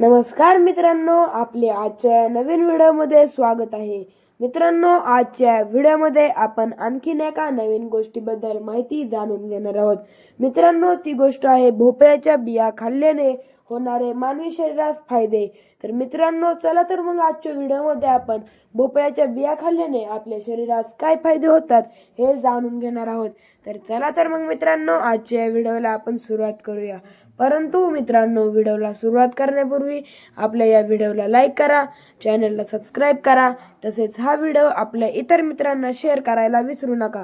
नमस्कार मित्रांनो आपले आजच्या नवीन व्हिडिओमध्ये स्वागत आहे. मित्रांनो आजच्या व्हिडिओमध्ये आपण आणखीन एका नवीन गोष्टीबद्दल माहिती जाणून घेणार आहोत. मित्रांनो ती गोष्ट आहे भोपळ्याच्या बिया खाल्ल्याने होणारे मानवी शरीरास फायदे. तर मित्रांनो चला तर मग आजच्या व्हिडिओमध्ये आपण भोपळ्याच्या बिया खाल्ल्याने आपल्या शरीरास काय फायदे होतात हे जाणून घेणार आहोत. तर चला तर मग मित्रांनो आजच्या व्हिडिओला आपण सुरुवात करूया. परंतु मित्रांनो व्हिडिओला सुरुवात करण्यापूर्वी आपल्या या व्हिडिओला लाईक करा चॅनलला सबस्क्राईब करा तसेच हा हा व्हिडिओ आपल्या इतर मित्रांना शेअर करायला विसरू नका.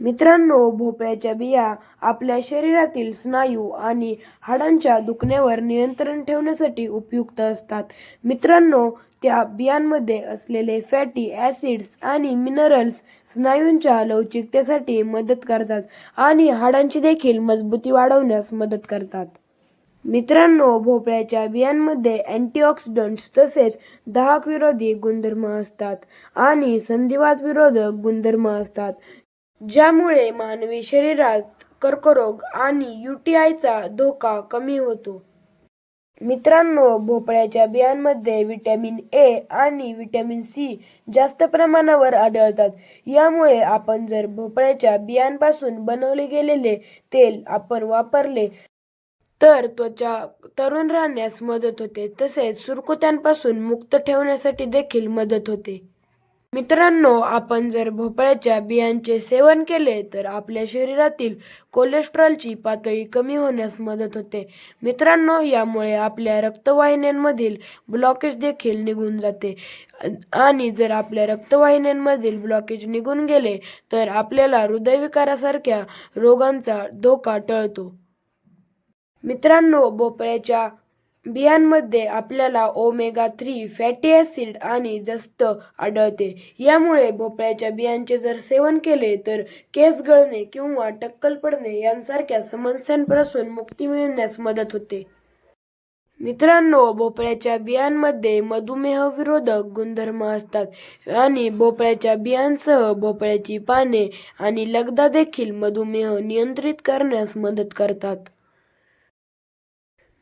मित्रांनो भोपळ्याच्या बिया आपल्या शरीरातील स्नायू आणि हाडांच्या दुखण्यावर नियंत्रण ठेवण्यासाठी उपयुक्त असतात. मित्रांनो त्या बियांमध्ये असलेले फॅटी ॲसिड्स आणि मिनरल्स स्नायूंच्या लवचिकतेसाठी मदत करतात आणि हाडांची देखील मजबूती वाढवण्यास मदत करतात. मित्रांनो भोपळ्याच्या बियांमध्ये अँटीऑक्सिडंट्स तसेच दाहक विरोधी गुणधर्म असतात आणि संधिवात विरोधक गुणधर्म असतात ज्यामुळे मानवी शरीरात कर्करोग आणि युटीआयचा धोका कमी होतो. मित्रांनो भोपळ्याच्या बियांमध्ये विटॅमिन ए आणि विटॅमिन सी जास्त प्रमाणावर आढळतात. यामुळे आपण जर भोपळ्याच्या बियांपासून बनवले गेलेले तेल आपण वापरले तर त्वचा तरुण राहण्यास मदत होते. तसेच सुरकुत्यांपासून मुक्त ठेवण्यासाठी देखील मदत होते. मित्रांनो आपण जर भोपळ्याच्या बियांचे सेवन केले तर आपल्या शरीरातील कोलेस्ट्रॉलची पातळी कमी होण्यास मदत होते. मित्रांनो यामुळे आपल्या रक्तवाहिन्यांमधील ब्लॉकेज देखील निघून जाते. आणि जर आपल्या रक्तवाहिन्यांमधील ब्लॉकेज निघून गेले तर आपल्याला हृदयविकारासारख्या रोगांचा धोका टळतो. मित्रांनो भोपळ्याच्या बियांमध्ये आपल्याला ओमेगा थ्री फॅटी ॲसिड आणि जस्त आढळते. यामुळे भोपळ्याच्या बियांचे जर सेवन केले तर केस गळणे किंवा टक्कल पडणे यांसारख्या समस्यांपासून मुक्ती मिळवण्यास मदत होते. मित्रांनो भोपळ्याच्या बियांमध्ये मधुमेह विरोधक गुणधर्म असतात आणि भोपळ्याच्या बियांसह भोपळ्याची पाने आणि लगदा देखील मधुमेह नियंत्रित करण्यास मदत करतात.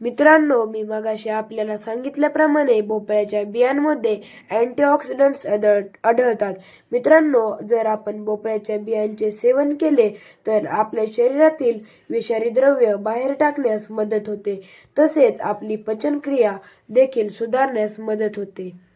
मित्रांनो मी मगाशी आपल्याला सांगितल्याप्रमाणे भोपळ्याच्या बियांमध्ये अँटीऑक्सिडंट्स आढळ आढळतात. मित्रांनो जर आपण भोपळ्याच्या बियांचे सेवन केले तर आपल्या शरीरातील विषारी द्रव्य बाहेर टाकण्यास मदत होते. तसेच आपली पचनक्रिया देखील सुधारण्यास मदत होते.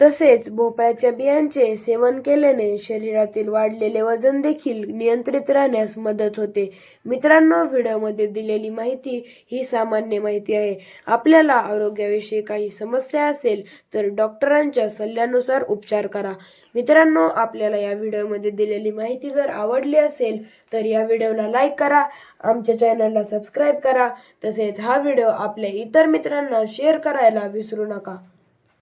तसेच भोपळ्याच्या बियांचे सेवन केल्याने शरीरातील वाढलेले वजन देखील नियंत्रित राहण्यास मदत होते. मित्रांनो व्हिडिओमध्ये दिलेली माहिती ही सामान्य माहिती आहे. आपल्याला आरोग्याविषयी काही समस्या असेल तर डॉक्टरांच्या सल्ल्यानुसार उपचार करा. मित्रांनो आपल्याला या व्हिडिओमध्ये दिलेली माहिती जर आवडली असेल तर या व्हिडिओला लाईक करा आमच्या चॅनलला सबस्क्राईब करा. तसेच हा व्हिडिओ आपल्या इतर मित्रांना शेअर करायला विसरू नका.